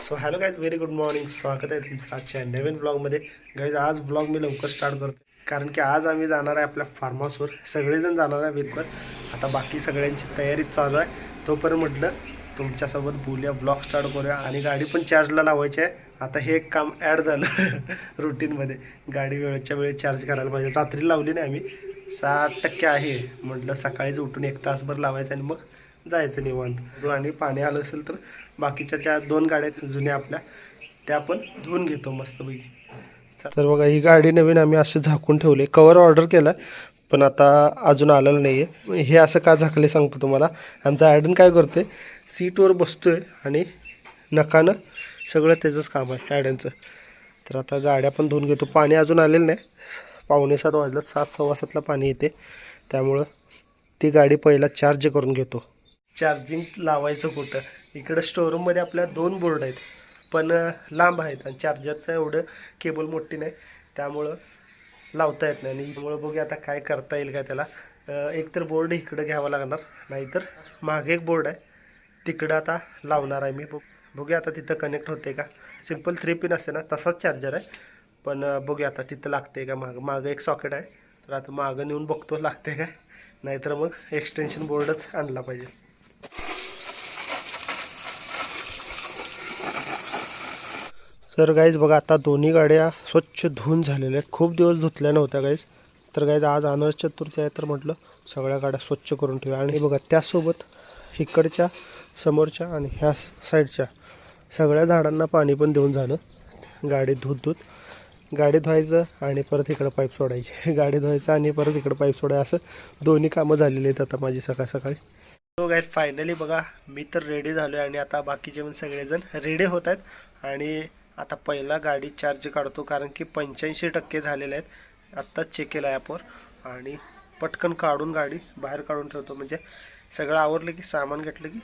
So hello guys very good morning स्वागत आहे तुमचं आजच्या नवीन ब्लॉगमध्ये गाईज आज ब्लॉग मी लवकर स्टार्ट करतो कारण की आज आम्ही जाणार आहे आपल्या फार्म हाऊसवर सगळेजण जाणार आहे बिलकुल आता बाकी सगळ्यांची तयारी चालू आहे. तोपर्यंत म्हटलं तुमच्यासोबत बोलूया ब्लॉग स्टार्ट करूया. आणि गाडी पण चार्जला लावायची आहे. आता हे एक काम ॲड झालं रुटीनमध्ये गाडी वेळच्या वेळी चार्ज करायला पाहिजे. रात्री लावली नाही आम्ही. साठ टक्के आहे. म्हटलं सकाळीच उठून एक तासभर लावायचं आणि मग जायचं निवांत. आणि पाणी आलं असेल तर बाकीच्या ज्या दोन गाड्या आहेत जुन्या आपल्या त्या आपण धुवून घेतो मस्तपैकी. तर बघा ही गाडी नवीन आम्ही असं झाकून ठेवले. कवर ऑर्डर केला पण आता अजून आलेलं नाही आहे हे असं का झाकले सांगतो तुम्हाला. आमचा ॲडन काय करतोय सीटवर बसतोय आणि नकानं सगळं त्याचंच काम आहे ॲडनचं. तर आता गाड्या पण धुवून घेतो. पाणी अजून आलेलं नाही. पावणे सात वाजलं सात सव्वा सातला पाणी येते. त्यामुळं ती गाडी पहिला चार्ज करून घेतो. चार्जिंग लावायचं कुठं? इकडं स्टोरूममध्ये आपल्या दोन बोर्ड आहेत. पण लांब आहेत आणि चार्जरचं एवढं केबल मोठी नाही. त्यामुळं लावता येत नाही. आणि त्यामुळं बघूया आता काय करता येईल का त्याला. एकतर एक तर बोर्ड इकडं घ्यावा लागणार. नाहीतर मागे एक बोर्ड आहे. तिकडं आता लावणार आहे मी. बघ बघूया आता तिथं कनेक्ट होते का? सिंपल थ्री पिन असते ना तसाच चार्जर आहे. पण बघू बघूया आता तिथं लागते का मागं? मागं एक सॉकेट आहे. तर आता मागं नेऊन बघतो लागते काय नाहीतर मग एक्सटेन्शन बोर्डच आणला पाहिजे. तर गाईज बघा आता दोन्ही गाड्या स्वच्छ धुवून झालेल्या आहेत. खूप दिवस धुतल्या नव्हत्या गाईज तर गाईज आज अनज चतुर्थी आहे तर म्हटलं सगळ्या गाड्या स्वच्छ करून ठेवा आणि बघा त्यासोबत इकडच्या समोरच्या आणि ह्या साईडच्या सगळ्या झाडांना पाणी पण देऊन झालं. गाडी धुत धुत गाडी धुवायचं आणि परत इकडं पाईप सोडायची. गाडी धुवायचं आणि परत इकडं पाईप सोडायचं. असं दोन्ही कामं झालेली आहेत आता माझी सकाळ सकाळी. सो गाईज फायनली बघा मी तर रेडी झालो आहे आणि आता बाकीचे पण सगळेजण रेडी होत आहेत. आणि आता पहिला गाडी चार्ज काढतो कारण की पंच्याऐंशी टक्के झालेले आहेत. आत्ताच चेक केला ॲपवर आणि पटकन काढून गाडी बाहेर काढून ठेवतो. म्हणजे सगळं आवरलं की सामान घेतलं की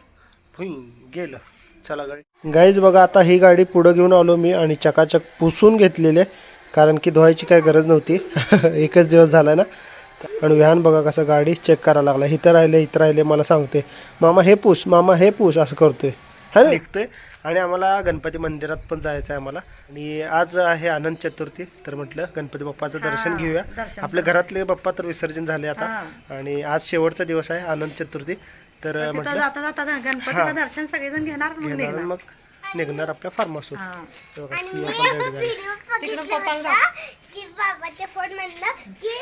भुई गेलं. चला गाडी. गाईज बघा आता ही गाडी पुढं घेऊन आलो मी आणि चकाचक पुसून घेतलेली आहे. कारण की धुवायची काही गरज नव्हती. एकच दिवस झाला ना. आणि व्हॅन बघा कसं गाडी चेक करायला लागला. इथं राहिले इथं राहिले मला सांगते. मामा हे पूस मामा हे पूस असं करतोय. है ना? निघतोय. आणि आम्हाला गणपती मंदिरात पण जायचं आहे आम्हाला. आणि आज आहे अनंत चतुर्थी तर म्हटलं गणपती बाप्पाचं दर्शन घेऊया. आपल्या घरातले बाप्पा तर विसर्जन झाले आता. आणि आज शेवटचा दिवस आहे अनंत चतुर्थी. तर तिथं म्हटलं जाता जाता गणपतीचं दर्शन सगळेजण घेणार मग घेणार निघणार. आणि मग. निघणार आपल्या फार्म हा. तिकडं पप्पाला. की बाबाच्या फोन मधलं की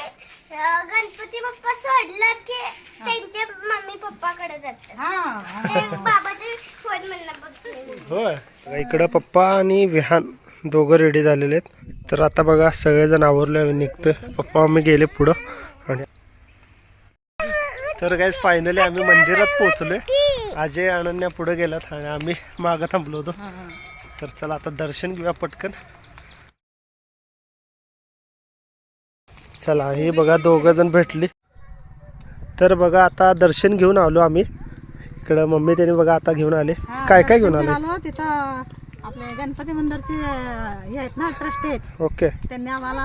गणपती बाप्पा सोडलं की त्यांच्या मम्मी पप्पाकडे जातात. हा ते फोन इकडं पप्पा आणि विहान दोघं रेडी झालेले आहेत. तर आता बघा सगळेजण आवरले आम्ही निघतोय. पप्पा आम्ही गेले पुढं. आणि तर काय फायनली आम्ही मंदिरात पोहोचलोय. अजय अनन्या पुढे गेलात आणि आम्ही मागं थांबलो होतो. तर चला आता दर्शन घेऊया पटकन. चला हे बघा दोघं जण भेटली. तर बघा आता दर्शन घेऊन आलो आम्ही. इकडं मम्मी त्याने बघा आता घेऊन आले. काय काय घेऊन आले? तिथं आपले गणपती मंदिरचे हे आहेत ना ट्रस्टी आहेत. ओके. त्यांनी आम्हाला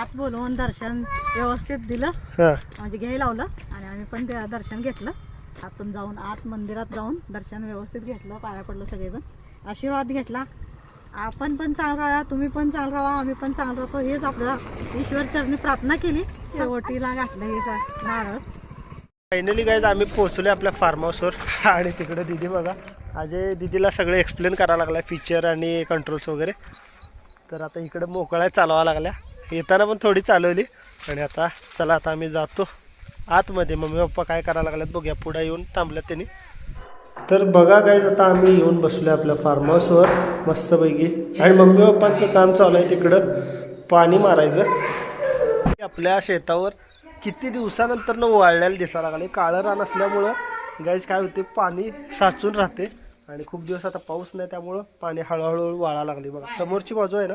आत बोलवून दर्शन व्यवस्थित दिलं. हां. म्हणजे घ्यायला लावलं आणि आम्ही पण दर्शन घेतलं. आतून जाऊन आत मंदिरात जाऊन दर्शन व्यवस्थित घेतलं पाया पडलो सगळेजण. आशीर्वाद घेतला. आपण पण चाल राहा तुम्ही पण चाल राहा आम्ही पण चाल राहतो. हेच आपल्या ईश्वर चरणी प्रार्थना केली. चवटीला घातलं हे नारळ. फायनली गाईज आम्ही पोहोचलो आपल्या फार्म हाऊसवर आणि तिकडे दिदी बघा अजय दिदीला सगळं एक्सप्लेन करायला लागला फीचर आणि कंट्रोल्स वगैरे. तर आता इकडे मोकळ्या चालवा लागल्या. येताना पण थोडी चालवली. आणि आता चला आता आम्ही जातो. आतमध्ये मम्मी पप्पा काय करायला लागल्यात बघूया. पुढे येऊन थांबल्यात त्यांनी. तर बघा काय आता आम्ही येऊन बसलो आपल्या फार्म हाऊसवर मस्तपैकी. आणि मम्मी पप्पांचं काम चालू आहे तिकडं पाणी मारायचं. आपल्या शेतावर किती दिवसानंतर न वाळलेलं दिसायला लागले काळं रान असल्यामुळं गाईज काय होते पाणी साचून राहते आणि खूप दिवस आता पाऊस नाही त्यामुळं पाणी हळूहळू वाळा लागले बघा. समोरची बाजू आहे ना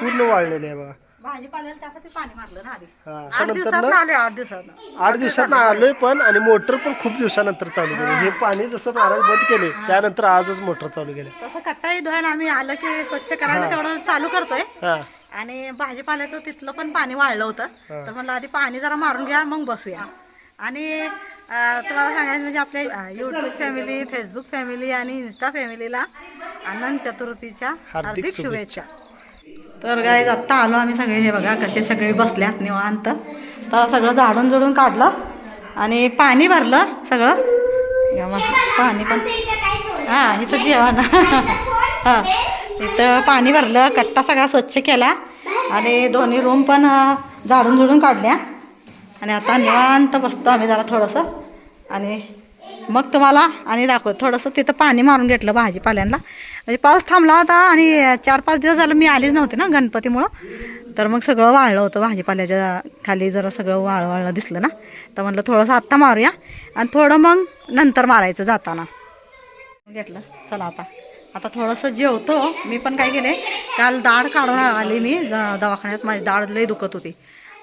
पूर्ण वाळलेली आहे बघा. भाजीपाल्याला त्यासाठी पाणी मारलं ना आधी. आठ दिवसात ना आले आठ दिवसात आठ दिवसात आलोय पण आणि मोटर पण खूप दिवसानंतर चालू केली. हे पाणी जसं मारायला बंद केले त्यानंतर आजच मोटर चालू केले. तसं कट्टाही धुवायला आम्ही आलं की स्वच्छ करायला तेवढं चालू करतोय. हा. आणि भाजीपाल्याचं तिथलं पण पाणी वाढलं होतं. तर म्हणलं आधी पाणी जरा मारून घ्या मग बसूया. आणि अं, तुम्हाला सांगायचं म्हणजे आपल्या युट्यूब फॅमिली फेसबुक फॅमिली आणि इन्स्टा फॅमिलीला अनंत चतुर्थीच्या हार्दिक शुभेच्छा. तर गाईज आत्ता आलो आम्ही सगळे. हे बघा कसे सगळे बसल्यात निवांत. तर सगळं झाडून जुडून काढलं आणि पाणी भरलं सगळं. पाणी पण हां इथं जेवण. हां इथं पाणी भरलं कट्टा सगळा स्वच्छ केला आणि दोन्ही रूम पण झाडून झुडून काढल्या. आणि आता निवांत बसतो आम्ही जरा थोडंसं. आणि मग तुम्हाला आणि दाखवत. थोडंसं तिथं पाणी मारून घेतलं भाजीपाल्यांना. म्हणजे पाऊस थांबला होता आणि चार पाच दिवस झालं मी आलीच नव्हते ना गणपतीमुळं. तर मग सगळं वाळलं होतं भाजीपाल्याच्या खाली जरा सगळं वाळ वाळलं दिसलं ना. तर म्हटलं थोडंसं आत्ता मारूया आणि थोडं मग नंतर मारायचं जाताना. घेतलं. चला आता. आता थोडंसं जेवतो. मी पण काय केले काल दाढ काढून आली मी दवाखान्यात. माझी डाळ लई दुखत होती.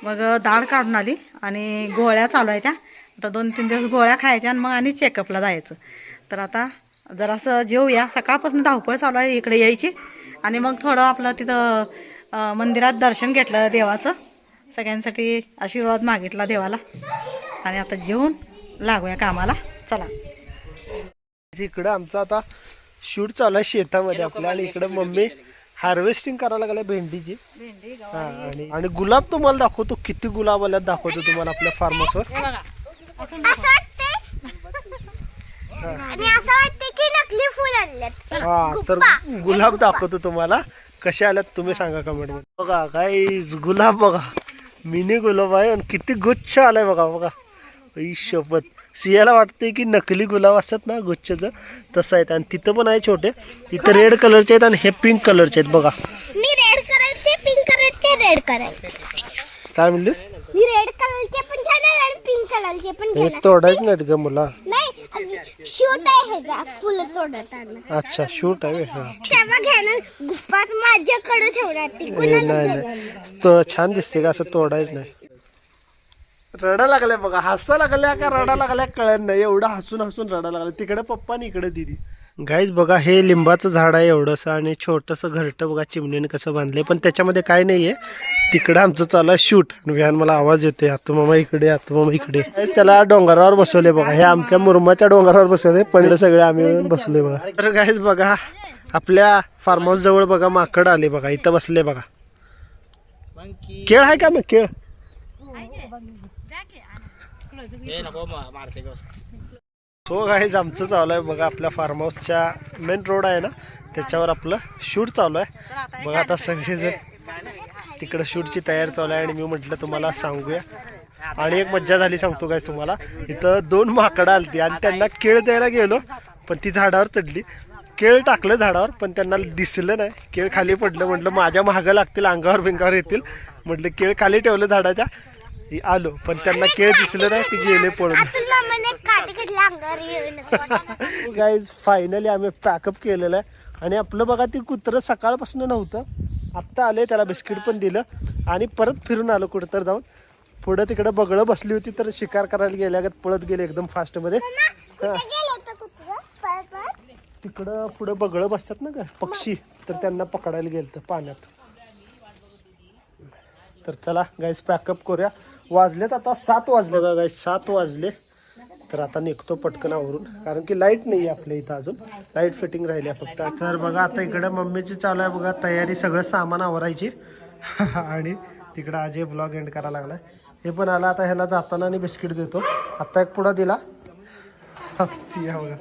मग दाढ काढून आली आणि गोळ्या चालू आहे त्या. आता दोन तीन दिवस गोळ्या खायच्या आणि मग आणि चेकअपला जायचं. तर आता जरासं जेवूया सकाळपासून धावपळ चालू आहे इकडे यायची. आणि मग थोडं आपलं तिथं मंदिरात दर्शन घेतलं देवाचं. सगळ्यांसाठी आशीर्वाद मागितला देवाला. आणि आता जेवून लागूया कामाला. चला. इकडं आमचं आता शूट चालू आहे शेतामध्ये. आपल्या आणि इकडं मम्मी हार्वेस्टिंग करायला लागल्या भेंडीची. भेंडी हा आणि आणि गुलाब तुम्हाला दाखवतो. किती गुलाब आल्यात दाखवतो तुम्हाला आपल्या फार्महाऊसवर हे बघा. असं वाटते आणि असं वाटते की नकली फुल आणलेत हा तर गुलाब दाखवतो तुम्हाला. कसे आल्यात तुम्ही सांगा कमेंटमध्ये. बघा काय गुलाब बघा. मिनी गुलाब आहे आणि किती गुच्छ आलाय बघा बघा. शपथ. सियाला वाटते की नकली गुलाब असतात ना गुच्छचं? तसं आहेत. आणि तिथं पण आहे छोटे. तिथं रेड कलरचे आहेत आणि हे पिंक कलरचे आहेत. बघा. मी रेड कलरचे पिंक कलरचे रेड करायचे काय म्हणलीस मी रेड कलरचे पण घेणार पण हे घेणार तोडायच नाहीत ग मुला. नाही शूट आहे ह्याचा फुलं तोडताना. अच्छा शूट आहे हा. तेव्हा घेणार गुप्पात माझ्याकडे ठेवणार ती ए, कुणाला नाही नाही. तो छान दिसते का? असं तोडायच नाही. रडा लागल्या बघा हसा लागल्या का रडा लागल्या कळत नाही. एवढं हसून हसून रडा लागल्या. तिकडे पप्पा आणि इकडे दिदी गाईज बघा हे लिंबाचं झाड आहे एवढंसं आणि छोटंसं घरटं बघा चिमणीने कसं बांधलंय. पण त्याच्यामध्ये काय नाहीये. तिकडं आमचं चालू आहे शूट. व्हॅन मला आवाज येतोय. आतू मामा इकडे आतू मामा इकडे. त्याला डोंगरावर बसवले बघा. हे आमच्या मुरमाच्या डोंगरावर बसवले पण सगळे आम्ही बसलोय बघा. तर गाईज बघा आपल्या फार्म हाऊस जवळ बघा माकड आले बघा. इथं बसले बघा. केळ आहे का मग? केळ? तो गाईज आमचं चालू आहे. बघा आपल्या फार्म हाऊसच्या मेन रोड आहे ना? त्याच्यावर आपलं शूट चालू आहे. बघा आता सगळेजण तिकडं शूटची तयारी चालू आहे आणि मी म्हटलं तुम्हाला सांगूया. आणि एक मज्जा झाली सांगतो काय तुम्हाला. इथं दोन माकडं आलती आणि त्यांना केळ द्यायला गेलो पण ती झाडावर चढली. केळ टाकलं झाडावर पण त्यांना दिसलं नाही. केळ खाली पडलं म्हटलं माझ्या महागं लागतील अंगावर बिंगावर येतील. म्हटलं केळ खाली ठेवलं झाडाच्या. आलो पण त्यांना केळ दिसलं नाही ते गेले पळून. गाईज फायनली आम्ही पॅकअप केलेलं आहे. आणि आपलं बघा ते कुत्रं सकाळपासून नव्हतं. आत्ता आले त्याला बिस्किट पण दिलं. आणि परत फिरून आलो कुठं तर जाऊन. पुढं तिकडं बगळं बसली होती तर शिकार करायला गेल्यागत पळत गेले एकदम फास्टमध्ये तिकडं पुढं बगळं बसतात ना का पक्षी. तर त्यांना पकडायला गेलं तर पाण्यात. तर चला गाईस पॅकअप करूया. वाजलेत आता सात वाजले का गाईस सात वाजले. तर आता निघतो पटकन आवरून. कारण की लाइट नाही आहे आपल्या इथं अजून. लाइट फिटिंग राहिली आहे फक्त. तर बघा आता इकडं मम्मीची चालू आहे. बघा तयारी सगळं सामान आवरायची. आणि तिकडं अजय ब्लॉग एंड करायला लागला हे पण आला आता ह्याला जाताना आणि बिस्किट देतो. आत्ता एक पुढा दिला. सिया बघा.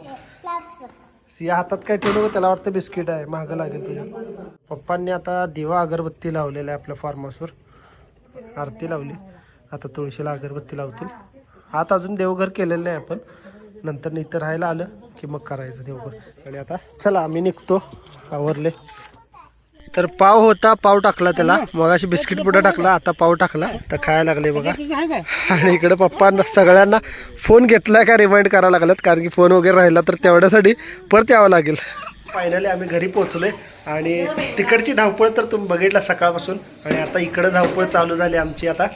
सिया हातात काय ठेवलं गं? त्याला वाटतं बिस्किट आहे. महागं लागेल तुझ्या. पप्पांनी आता दिवा अगरबत्ती लावलेला आहे आपल्या फार्म हाऊसवर आरती लावली. आता तुळशीला अगरबत्ती लावतील. आता अजून देवघर केलेलं नाही आपण. नंतर इथं राहायला आलं की मग करायचं देवघर. आणि आता चला आम्ही निघतो. आवरले. तर पाव होता पाव टाकला त्याला. मग अशी बिस्किट पुढे टाकला आता पाव टाकला. तर खायला लागले बघा. आणि इकडे पप्पांना सगळ्यांना फोन घेतलाय का रिमाइंड करायला लागलात कारण की फोन वगैरे राहिला तर तेवढ्यासाठी परत यावं लागेल. फायनली आम्ही घरी पोहोचलोय. आणि तिकडची धावपळ तर तुम्ही बघितला सकाळपासून. आणि आता इकडं धावपळ चालू झाली आमची आता.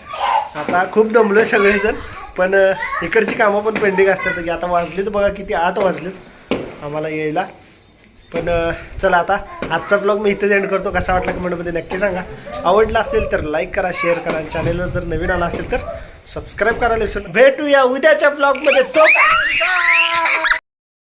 आता खूप दमलोय सगळेजण पण इकडची कामं पण पेंडिंग असतात. की आता वाजलेत बघा किती आठ वाजलेत. आम्हाला यायला. पण चला आता आजचा ब्लॉग मी इथेच एंड करतो. कसा वाटला कमेंटमध्ये नक्की सांगा. आवडला असेल तर लाईक करा शेअर करा. आणि चॅनेलवर जर नवीन आला असेल तर सबस्क्राईब करायला विसरू भेटूया उद्याच्या ब्लॉगमध्ये तो